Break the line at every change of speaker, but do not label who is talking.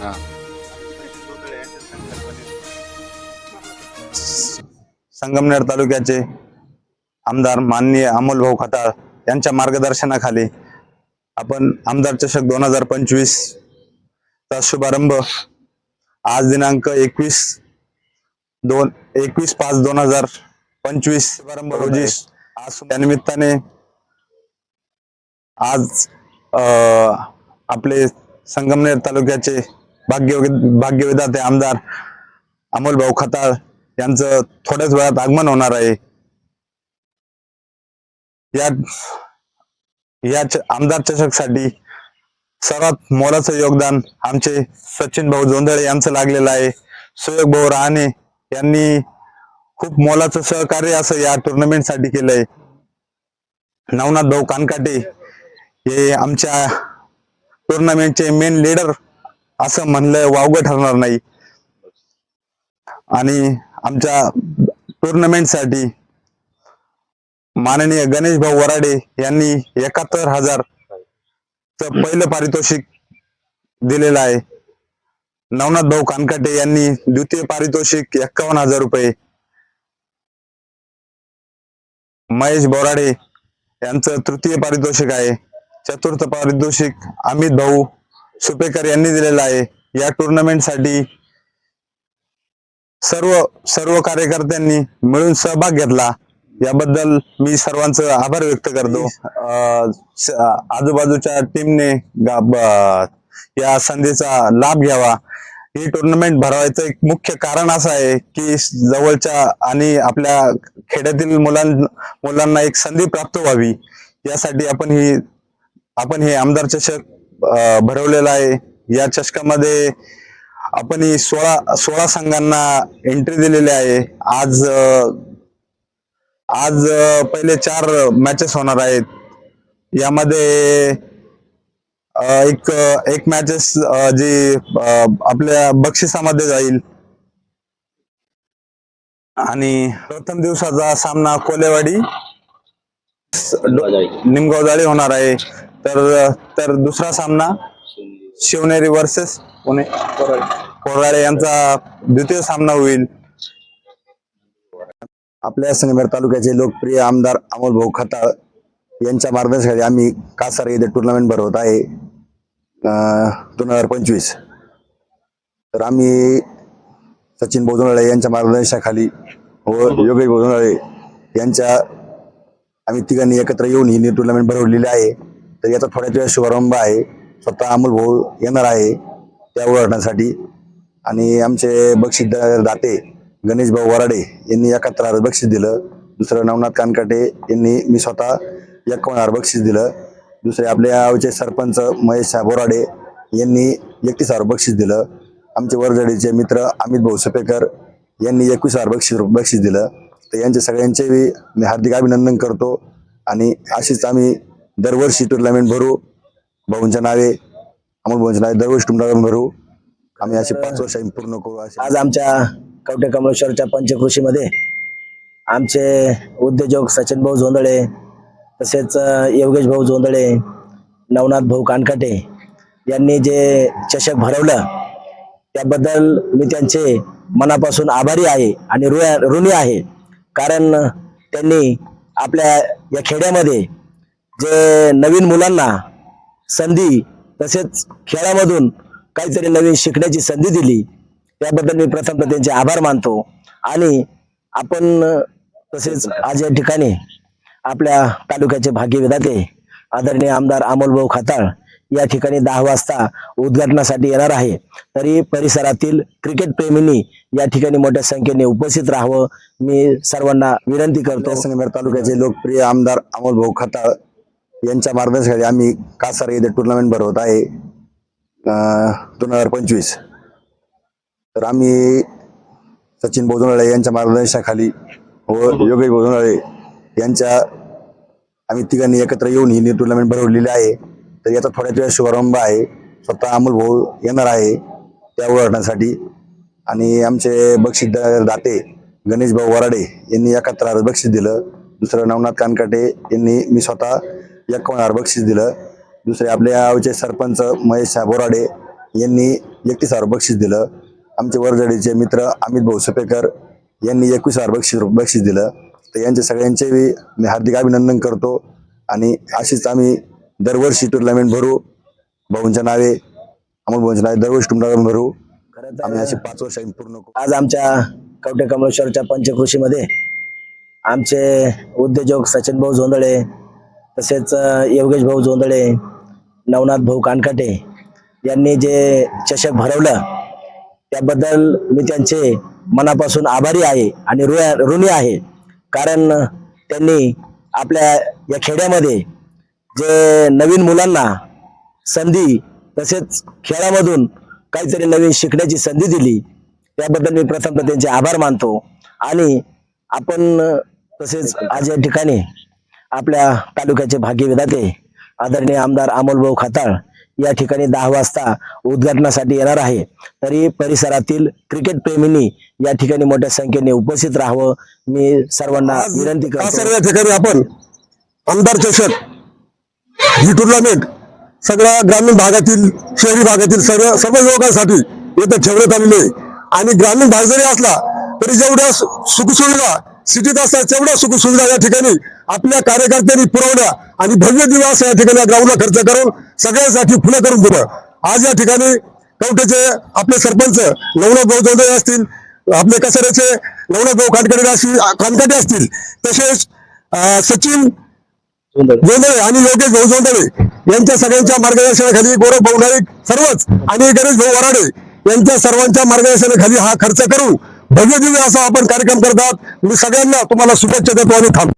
हा.
संगमनेर तालुक्याचे आमदार माननीय अमोल भाऊ खताळ यांच्या मार्गदर्शनाखाली आपण आमदार चषक दोन हजार पंचवीस चा शुभारंभ आज दिनांक एकवीस दोन एकवीस पाच दोन हजार पंचवीस शुभारंभ रोजी आज त्यानिमित्ताने आज आपले संगमनेर तालुक्याचे भाग्य भाग्यविधाते आमदार अमोल भाऊ खताळ यांचं थोड्याच वेळात आगमन होणार आहे. या या आमदार चषकसाठी सर्वात मोलाचं योगदान आमचे सचिन भाऊ जोंधळे यांचं लागलेलं आहे. सुयोग भाऊ रहाणे यांनी खूप मोलाचं सहकार्य असं या टुर्नामेंटसाठी केलंय. नवनाथ भाऊ कानकाटे हे आमच्या टुर्नामेंटचे मेन लीडर असं म्हणलं वावगं ठरणार नाही. आणि आमच्या टुर्नामेंटसाठी माननीय गणेश भाऊ वराडे यांनी एकाहत्तर हजार च पहिलं पारितोषिक दिलेलं आहे. नवनाथ भाऊ कानकाटे यांनी द्वितीय पारितोषिक एक्कावन्न हजार रुपये. महेश बोराडे यांचं तृतीय पारितोषिक आहे. चतुर्थ पारितोषिक अमित भाऊ सुपेकर यांनी दिलेला आहे. या टुर्नामेंटसाठी सर्व सर्व कार्यकर्त्यांनी मिळून सहभाग घेतला. याबद्दल मी सर्वांचं आभार व्यक्त करतो. आजूबाजूच्या टीमने या संधीचा लाभ घ्यावा. ही टुर्नामेंट भरवायचं एक मुख्य कारण असं आहे की जवळच्या आणि आपल्या खेड्यातील मुलां मुलांना एक संधी प्राप्त व्हावी. यासाठी आपण ही आपण हे आमदार चषक भरवलेला आहे. या चषकामध्ये आपण सोळा सोळा संघांना एंट्री दिलेली आहे. आज आज पहिले चार मॅचेस होणार आहेत. यामध्ये एक एक मॅचेस जी आपल्या बक्षिसामध्ये जाईल. आणि प्रथम दिवसाचा सामना कोलेवाडी निमगाव जाळी होणार आहे. तर तर दुसरा सामना शिवनेरी वर्सेस पुणे कोराळे यांचा द्वितीय सामना होईल. आपल्या संगमेर तालुक्याचे लोकप्रिय आमदार अमोल भाऊ खताळ यांच्या मार्गदर्शनाखाली आम्ही कासार येथे टुर्नामेंट भरवत आहे दोन हजार पंचवीस. तर आम्ही सचिन बोधुनाळे यांच्या मार्गदर्शनाखाली व योगेश बोधुनाळे यांच्या आम्ही तिघांनी एकत्र येऊन ही टुर्नामेंट भरवलेली आहे. तर याचा थोड्याच वेळ शुभारंभ आहे. स्वतः अमोल भाऊ येणार आहे त्या उघडण्यासाठी आणि आमचे बक्षीस दाते गणेश भाऊ वराडे यांनी एकाहत्तर हजार बक्षीस दिलं. दुसरं नवनाथ कानकाटे यांनी मी स्वतः एकावन्न बक्षीस दिलं. दुसरे आपल्या गावचे सरपंच महेश बोराडे यांनी एकतीस हजार बक्षीस दिलं. आमचे वरजडीचे मित्र अमित भाऊ सपेकर यांनी एकवीस हजार बक्षीस बक्षीस दिलं. तर यांचे सगळ्यांचे मी हार्दिक अभिनंदन करतो. आणि अशीच आम्ही दरवर्षी टुर्नामेंट भरू. भाऊंच्या नावे अमोल भाऊंच्या नावे दरवर्षी टुर्नामेंट भरू. आम्ही असे पाच वर्ष पूर्ण करू असे.
आज आमच्या कवटे कमलेश्वरच्या पंचकृषीमध्ये आमचे उद्योजक सचिन भाऊ झोंदळे तसेच योगेश भाऊ झोंदळे नवनाथ भाऊ कानकाटे यांनी जे चषक भरवलं त्याबद्दल मी त्यांचे मनापासून आभारी आहे आणि ऋ- ऋणी आहे. कारण त्यांनी आपल्या या खेड्यामध्ये जे नवीन मुलांना संधी तसेच खेळामधून काहीतरी नवीन शिकण्याची संधी दिली. त्याबद्दल मी प्रथमतः त्यांचे आभार मानतो. आणि आपण तसेच आज या ठिकाणी आपल्या तालुक्याचे भाग्यविधाते आदरणीय आमदार अमोलभाऊ खाताळ या ठिकाणी दहा वाजता उद्घाटनासाठी येणार आहे. तरी परिसरातील क्रिकेट प्रेमींनी या ठिकाणी मोठ्या संख्येने उपस्थित राहावं. मी सर्वांना विनंती करतो.
संगमेर तालुक्याचे लोकप्रिय आमदार अमोल भाऊ खताळ यांच्या मार्गदर्शनाखाली आम्ही कासार येथे टुर्नामेंट भरवत आहे. दोन हजार पंचवीस. तर आम्ही सचिन बोधुनाळे यांच्या मार्गदर्शनाखाली व योगेश बोधुनाळे यांच्या आम्ही तिघांनी एकत्र येऊन ही टुर्नामेंट भरवलेली आहे. तर याचा थोड्याच वेळ शुभारंभ आहे. स्वतः अमोल भाऊ येणार आहे त्या उघडण्यासाठी आणि आमचे बक्षीस दाते गणेश भाऊ वराडे यांनी एकत्र बक्षीस दिलं. दुसरं नवनाथ कानकाटे यांनी मी स्वतः एकावन्न हजार बक्षीस दिलं? दुसरे आपल्या गावचे सरपंच महेश बोराडे यांनी एकतीस हजार बक्षीस दिलं. आमचे वरजडीचे मित्र अमित भाऊ सपेकर यांनी एकवीस हजार बक्षीस बक्षीस दिलं. तर यांचे सगळ्यांचे मी हार्दिक अभिनंदन करतो आणि अशीच आम्ही दरवर्षी टुर्नामेंट भरू. भाऊंच्या नावे अमोल भाऊंच्या नावे दरवर्षी टुर्नामेंट भरू. आम्ही असे पाच वर्ष पूर्ण करू.
आज आमच्या कवठे कमलेश्वरच्या पंचकृषीमध्ये आमचे उद्योजक सचिन भाऊ जोंदळे तसेच योगेश भाऊ जोंदळे नवनाथ भाऊ कानकाटे यांनी जे चषक भरवलं त्याबद्दल मी त्यांचे मनापासून आभारी आहे आणि ऋ- ऋणी आहे. कारण त्यांनी आपल्या या खेड्यामध्ये जे नवीन मुलांना संधी तसेच खेळामधून काहीतरी नवीन शिकण्याची संधी दिली त्याबद्दल मी प्रथम त्यांचे आभार मानतो. आणि आपण तसेच आज या ठिकाणी आपल्या तालुक्याचे भाग्य विधाते आदरणीय आमदार अमोलभाऊ खाताळ या ठिकाणी दहा वाजता उद्घाटनासाठी येणार आहे. तरी परिसरातील क्रिकेट प्रेमींनी या ठिकाणी मोठ्या संख्येने उपस्थित राहावं. मी सर्वांना विनंती करतो.
सर्व या ठिकाणी आपण आमदार चषक ही टुर्नामेंट सगळ्या ग्रामीण भागातील शहरी भागातील सर्व सर्व युवकांसाठी इथं ठेवण्यात आलेली आणि ग्रामीण भाग जरी असला तरी जेवढ्या सुखसुविधा सिटीत असतात तेवढ्या सुखसुविधा या ठिकाणी आपल्या कार्यकर्त्यांनी पुरवल्या आणि भव्य दिवस या ठिकाणी ग्राउंडला खर्च करून सगळ्यांसाठी खुलं करून दिलं. आज या ठिकाणी कवठेचे आपले सरपंच नवनव भाऊ असतील आपले कसऱ्याचे नवनव गौ कानकडे असतील कानकाटे असतील तसेच अं, सचिन जोंधळे आणि योगेश भाऊ जोंधळे यांच्या सगळ्यांच्या मार्गदर्शनाखाली गौरव भाऊ नाईक सर्वच आणि गणेश भाऊ वराडे यांच्या सर्वांच्या मार्गदर्शनाखाली हा खर्च करून भव्य दिव्य असा आपण कार्यक्रम करतात मी सगळ्यांना तुम्हाला शुभेच्छा देतो आणि थांबतो.